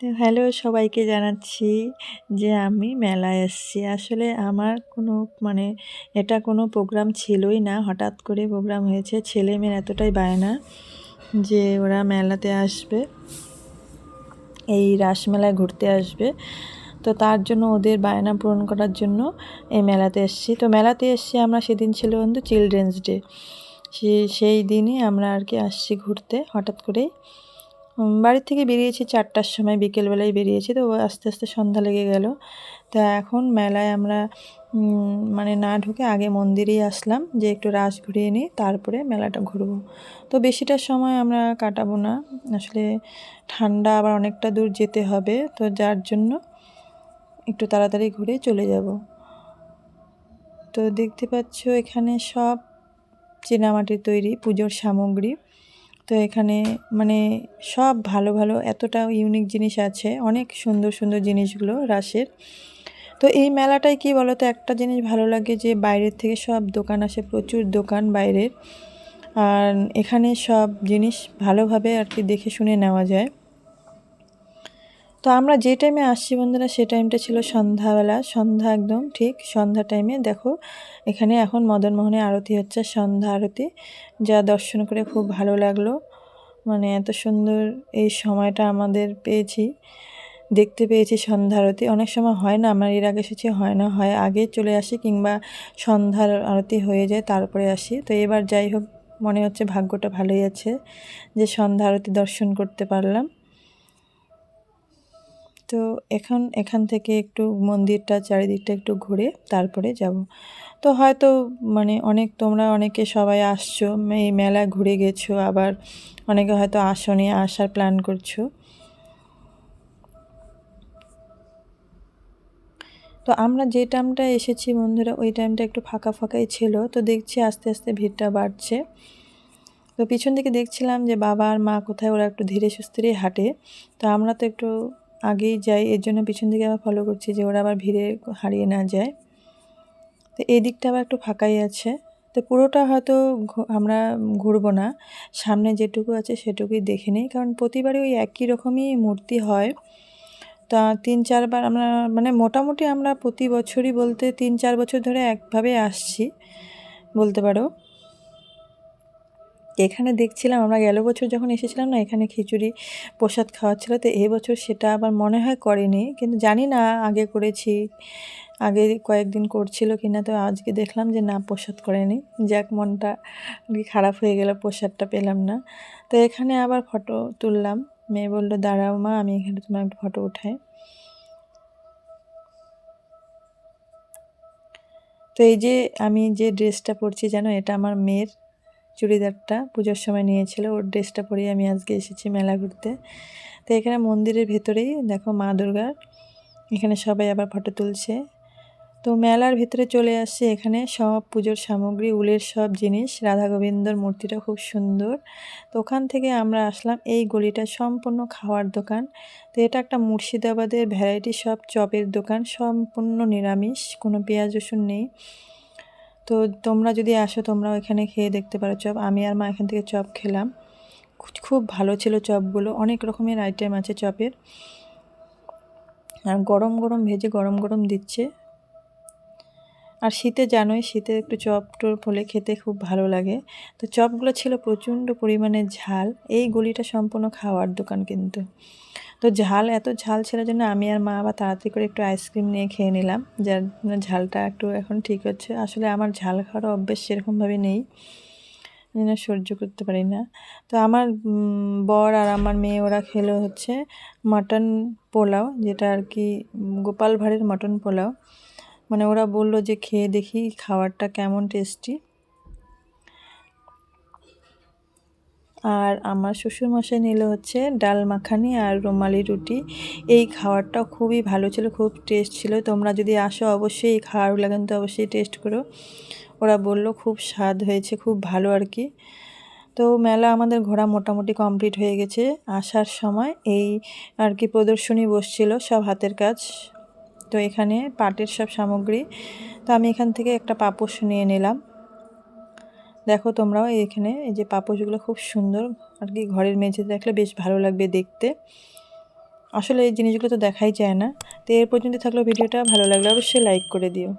তো হ্যালো সবাইকে জানাচ্ছি যে আমি মেলায় এসেছি। আসলে আমার কোনো মানে এটা কোনো প্রোগ্রাম ছিলই না। হঠাৎ করে প্রোগ্রাম হয়েছে। ছেলে মেয়ের এতটাই বায়না যে ওরা মেলাতে আসবে। এই রাসমেলায় ঘুরতে আসবে। তো তার জন্য ওদের বায়না পূরণ করার জন্য এই মেলাতে এসেছি। তো মেলাতে এসেছি আমরা সেদিন ছিল কিন্তু চিলড্রেন্স ডে সেই দিনই আমরা আর কি আসছি ঘুরতে। হঠাৎ করেই বাড়ির থেকে বেরিয়েছি চারটার সময়, বিকেলবেলায় বেরিয়েছি, তো আস্তে আস্তে সন্ধ্যা লেগে গেল। তা এখন মেলায় আমরা মানে না ঢুকে আগে মন্দিরেই আসলাম, যে একটু রাস ঘুরিয়ে নিই তারপরে মেলাটা ঘুরবো। তো বেশিটা সময় আমরা কাটাবো না, আসলে ঠান্ডা আবার অনেকটা দূর যেতে হবে, তো যার জন্য একটু তাড়াতাড়ি ঘুরে চলে যাব। তো দেখতে পাচ্ছ এখানে সব চীনামাটির তৈরি পুজোর সামগ্রী। তো এখানে মানে সব ভালো ভালো এতটা ইউনিক জিনিস আছে। অনেক সুন্দর সুন্দর জিনিসগুলো রাসের। তো এই মেলাটায় কি বলতো, একটা জিনিস ভালো লাগে যে বাইরের থেকে সব দোকান আসে, প্রচুর দোকান বাইরের। আর এখানে সব জিনিস ভালোভাবে আর কি দেখে শুনে নেওয়া যায়। তো আমরা যে টাইমে আসছি বন্ধুরা, সে টাইমটা ছিল সন্ধ্যাবেলা। সন্ধ্যা একদম, ঠিক সন্ধ্যা টাইমে দেখো, এখানে এখন মদনমোহনে আরতি হচ্ছে, সন্ধ্যা আরতি, যা দর্শন করে খুব ভালো লাগল। মানে এত সুন্দর এই সময়টা আমাদের পেয়েছি, দেখতে পেয়েছি সন্ধ্যা আরতি। অনেক সময় হয় না, আমার এর আগে এসেছি, হয় না, হয় আগে চলে আসি কিংবা সন্ধ্যার আরতি হয়ে যায়, তারপরে আসি। তো এবার যাই হোক, মনে হচ্ছে ভাগ্যটা ভালোই আছে যে সন্ধ্যা আরতি দর্শন করতে পারলাম। তো এখন, এখান থেকে একটু মন্দিরটা চারিদিকটা একটু ঘুরে তারপরে যাব। তো হয়তো মানে অনেক, তোমরা অনেকে সবাই আসছো, এই মেলা ঘুরে গেছো, আবার অনেকে হয়তো আসনে আসার প্ল্যান করছ। তো আমরা যে টাইমটা এসেছি বন্ধুরা, ওই টাইমটা একটু ফাঁকা ফাঁকাই ছিল, তো দেখছি আস্তে আস্তে ভিড়টা বাড়ছে। তো পিছন দিকে দেখছিলাম যে বাবা আর মা কোথায়, ওরা একটু ধীরে সুস্থিরেই হাঁটে। তো আমরা তো একটু আগেই যাই, এর জন্য পিছন দিকে আবার ফলো করছি যে ওরা আবার ভিড়ে হারিয়ে না যায়। তো এই দিকটা আবার একটু ফাঁকাই আছে। তো পুরোটা হয়তো আমরা ঘুরবো না। সামনে যেটুকু আছে সেটুকুই দেখে নিই। কারণ প্রতিবারই ওই একই রকমই মূর্তি হয়। তা তিন চারবার আমরা মানে মোটামুটি আমরা প্রতি বছরই বলতে তিন চার বছর ধরে একভাবে আসছি, বলতে পারো। এখানে দেখছিলাম, আমরা গেল বছর যখন এসেছিলাম না, এখানে খিচুড়ি প্রসাদ খাওয়াচ্ছিলো, তো এবছর সেটা আবার মনে হয় করেনি। কিন্তু জানি না, আগে করেছি, আগে কয়েকদিন করছিল কি না তো আজকে দেখলাম যে না, প্রসাদ করেনি। যাক, মনটা খারাপ হয়ে গেল, প্রসাদটা পেলাম না। তো এখানে আবার ফটো তুললাম। মেয়ে বলল, দাঁড়াও মা, আমি এখানে তোমার একটা ফটো উঠাই। তো এই যে আমি যে ড্রেসটা পরছি জানো এটা আমার মেয়ের চুড়িদারটা পুজোর সময় নিয়েছিল, ওর ড্রেসটা পরেই আমি আজকে এসেছি মেলা ঘুরতে। তো এখানে মন্দিরের ভেতরেই দেখো মা দুর্গার এখানে সবাই আবার ফটো তুলছে। তো মেলার ভিতরে চলে আসছে এখানে সব পুজোর সামগ্রী, উলের সব জিনিস, রাধা গোবিন্দর মূর্তিটা খুব সুন্দর। তো ওখান থেকে আমরা আসলাম, এই গলিটা সম্পূর্ণ খাওয়ার দোকান। তো এটা একটা মুর্শিদাবাদের ভ্যারাইটি সব চপের দোকান, সম্পূর্ণ নিরামিষ, কোনো পেঁয়াজ রসুন নেই। তো তোমরা যদি আসো, তোমরাও এখানে খেয়ে দেখতে পারো চপ। আমি আর মা এখান থেকে চপ খেলাম। খুব ভালো ছিল চপগুলো। অনেক রকমের আইটেম আছে চপের। আর গরম গরম ভেজে গরম গরম দিচ্ছে। আর শীতে জানোই, শীতে একটু চপ টপ হলে খেতে খুব ভালো লাগে। তো চপগুলো ছিল প্রচণ্ড পরিমাণে ঝাল। এই গলিটা সম্পূর্ণ খাওয়ার দোকান কিন্তু। তো ঝাল, এত ঝাল ছিল জন্য আমি আর মা আবার তাড়াতাড়ি করে একটু আইসক্রিম নিয়ে খেয়ে নিলাম। যার ঝালটা একটু এখন ঠিক হচ্ছে। আসলে আমার ঝাল খাওয়ার অভ্যেস সেরকমভাবে নেই। যেন সহ্য করতে পারি না। তো আমার বর আর আমার মেয়ে ওরা খেলো হচ্ছে মাটন পোলাও, যেটা আর কি গোপাল ভাঁড়ের মটন পোলাও। মানে ওরা বলল যে খেয়ে দেখি খাবারটা কেমন টেস্টি। আর আমার শ্বশুরমশাই নিল হচ্ছে ডাল মাখানি আর রুমালি রুটি। এই খাবারটা খুবই ভালো ছিল, খুব টেস্ট ছিল। তোমরা যদি আসো অবশ্যই এই খাবারগুলো কিন্তু অবশ্যই টেস্ট করো। ওরা বলল খুব স্বাদ হয়েছে, খুব ভালো আর কি। তো মেলা আমাদের ঘোরা মোটামুটি কমপ্লিট হয়ে গেছে। আসার সময় এই আর কি প্রদর্শনী বসছিল, সব হাতের কাজ। তো এখানে পাটের সব সামগ্রী। তো আমি এখান থেকে একটা পাপোশ নিয়ে নিলাম। দেখো তোমরাও এখানে এই যে পাপোশগুলো খুব সুন্দর আর কি ঘরের মেঝেতে দেখলে বেশ ভালো লাগবে দেখতে। আসলে এই জিনিসগুলো তো দেখাই যায় না। তো এর পর্যন্ত থাকলেও ভিডিওটা। ভালো লাগলে অবশ্যই লাইক করে দিও।